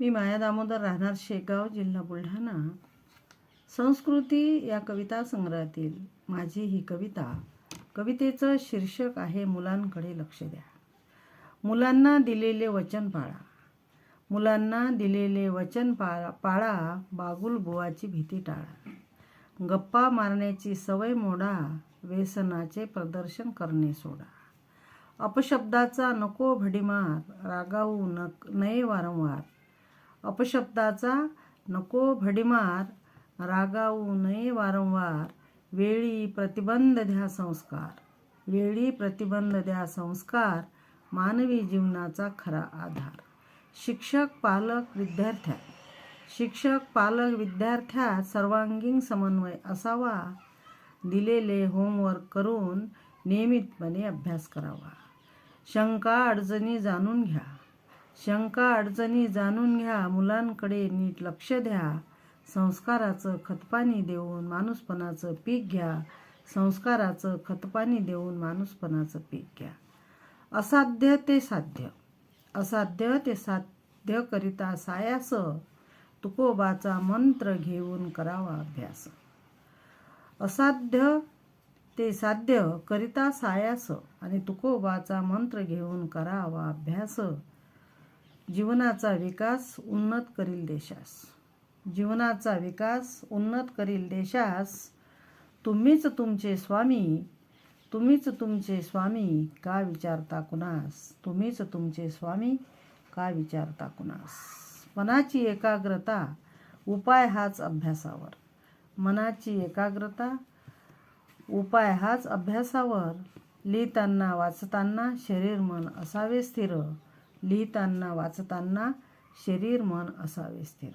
मी माया दामोदर राहणार शेगाव जिल्हा बुलढाणा. संस्कृती या कविता संग्रहातील माझी ही कविता. कवितेचं शीर्षक आहे मुलांकडे लक्ष द्या. मुलांना दिलेले वचन पाळा. मुलांना दिलेले वचन पाळा पाळा बागुल बुवाची भीती टाळा. गप्पा मारण्याची सवय मोडा व्यसनाचे प्रदर्शन करणे सोडा. अपशब्दाचा नको भडीमार रागावू नक नये वारंवार. अपशब्दाचा नको भडीमार रागावू नये वारंवार वेळी प्रतिबंध द्या संस्कार. वेळी प्रतिबंध द्या संस्कार मानवी जीवनाचा खरा आधार. शिक्षक पालक विद्यार्थ्या. शिक्षक पालक विद्यार्थ्यात सर्वांगीण समन्वय असावा. दिलेले होमवर्क करून नियमितपणे अभ्यास करावा. शंका अडचणी जाणून घ्या. शंका अडचणी जाणून घ्या मुलांकडे नीट लक्ष द्या. संस्काराचं खतपाणी देऊन माणूसपणाचं पीक घ्या. संस्काराचं खतपाणी देऊन माणूसपणाचं पीक घ्या. असाध्य ते साध्य. असाध्य ते साध्य करिता सायास. तुकोबाचा मंत्र घेऊन करावा अभ्यास. असाध्य ते साध्य करिता सायास आणि तुकोबाचा मंत्र घेऊन करावा अभ्यास. जीवनाचा विकास उन्नत करील देशास. जीवनाचा विकास उन्नत करील देशास. तुम्हीच तुमचे स्वामी तुम्हीच तुमचे स्वामी का विचारता कुणास? तुम्हीच तुमचे स्वामी का विचारता कुणास? मनाची एकाग्रता उपाय हाच अभ्यासावर. मनाची एकाग्रता उपाय हाच अभ्यासावर. लिहिताना वाचताना शरीर मन असावे स्थिर. लिहिताना वाचताना शरीर मन असावे स्थिर.